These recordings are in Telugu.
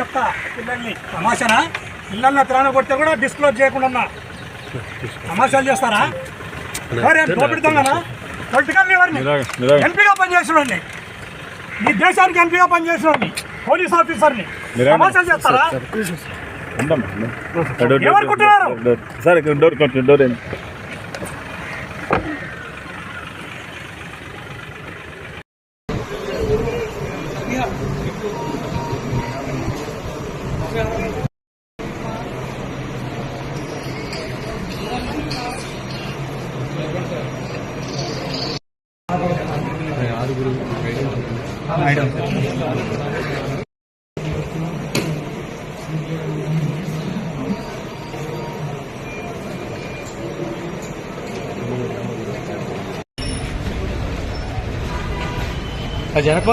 చెప్తా పిల్లల్ని. తమాషానా? పిల్లల్ని త్రాణ కొడితే కూడా డిస్క్లోజ్ చేయకుండా తమాషాలు చేస్తారా? ఎవరే దోపిడుతుందనా పొలిటికల్ ఎవరిని. ఎంపీగా పనిచేసిన ఈ దేశానికి ఎంపీగా పనిచేసిన పోలీస్ ఆఫీసర్ని. తమాషాలు చేస్తారా? ఉందమ్మా, ఉందా? డోర్, డోర్, ఏమనుకుంటున్నారు? Door, door. సార్ ఇక్కడ డోర్ కొంచెం డోర్ ఏంటి జనప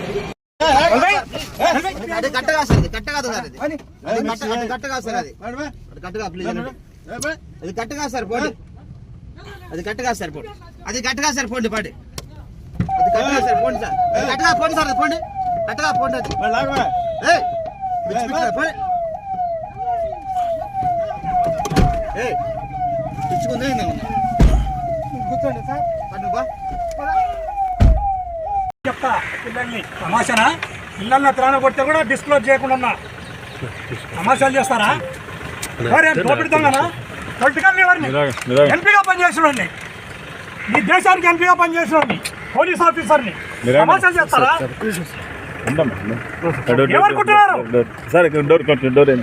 అది కట్టగా సార్ ఇది కట్ట కాదు సార్ అది కట్ట- అది కట్ట కాదు సార్ అది. అది కట్టగా ప్లీజ్. అది. కట్టగా సార్ పోండి. అది కట్టగా సార్ పోండి. అది కట్టగా సార్ పోండి పాడి. అది కట్టగా సార్ పోండి సార్. అది కట్టగా పోండి సార్ అది పోండి. కట్టగా పోండి అది. పోండి. ఏమన్నా? కూర్చోండి సార్. పన్ను బా. పిల్లల్ని తమాషానా పిల్లల్ని త్రాణ కొడితే కూడా డిస్క్లోజ్ చేయకుండా ఉన్నా తమాషాలు చేస్తారా ఎవరే దోపిడుతుందనా పొలిటికల్ ఎవరిని. ఎంపీగా పనిచేసిన ఈ దేశానికి ఎంపీగా పనిచేసిన పోలీస్ ఆఫీసర్ని. తమాషాలు చేస్తారా? డోర్, ఏమనుకుంటున్నారు? Door, door.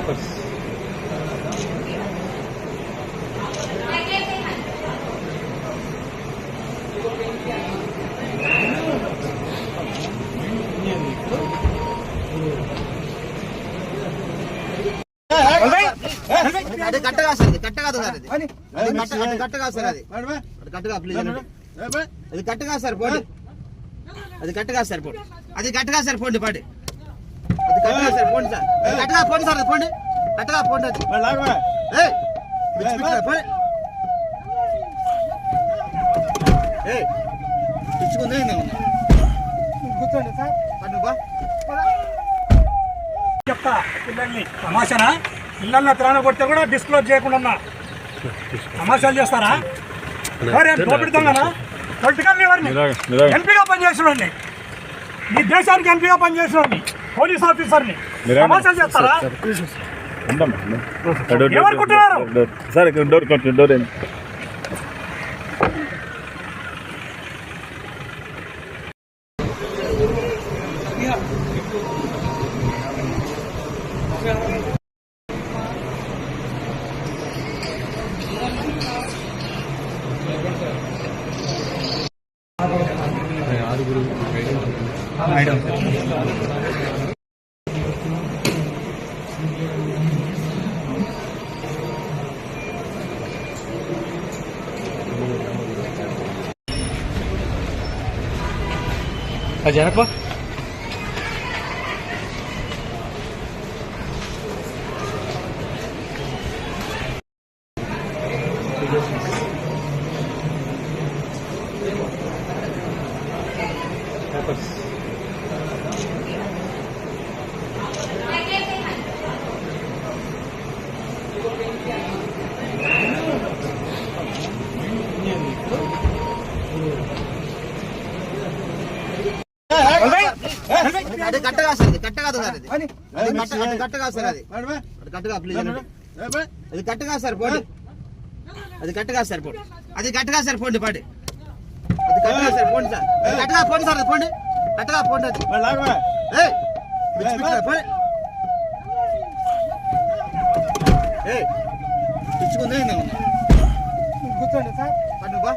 ఏంటి జనప అది కట్టగా సార్ ఇది కట్ట కాదు సార్ అది కట్టగా సార్ అది. అది కట్టగా ప్లీజ్ అనండి. అది కట్టగా సార్ పోండి. అది కట్టగా సార్ పోండి. అది కట్టగా సార్ పోండి సార్ అది కట్టగా పోండి సార్. అది పోండి. కట్టగా అది? కూర్చోండి సార్. చెప్తా పిల్లల్ని. తమాషానా? పిల్లల్ని త్రాణ కొడితే కూడా డిస్క్లోజ్ చేయకుండా ఉన్నా. తమాషాలు చేస్తారా? పొలిటికల్ ఎవరిని. ఎంపీగా పనిచేసిన ఈ దేశానికి ఎంపీగా పనిచేసిన పోలీస్ ఆఫీసర్ని. తమాషాలు చేస్తారా? ఏమనుకుంటున్నారు? సార్ ఇక్కడ డోర్ కొంచెం డోర్ ఏంటి? జనప అది కట్ట కాదు సార్ కట్ట కాదు సార్ అది కట్ట కట్ట కాదు సార్ అది. కట్ట కాదు ప్లీజ్ అది కట్ట కాదు సార్ పోండి. అది కట్ట కాదు సార్ పోండి. అది కట్ట కాదు సార్ పోండి పాడి. అది కట్ట కాదు సార్ పోండి సార్. అది కట్టగా పోండి సార్ పోండి. కట్టగా పోండి అది. పోండి. ఏయ్, పిచ్చుకుందే కూర్చోండి సార్. పండు బా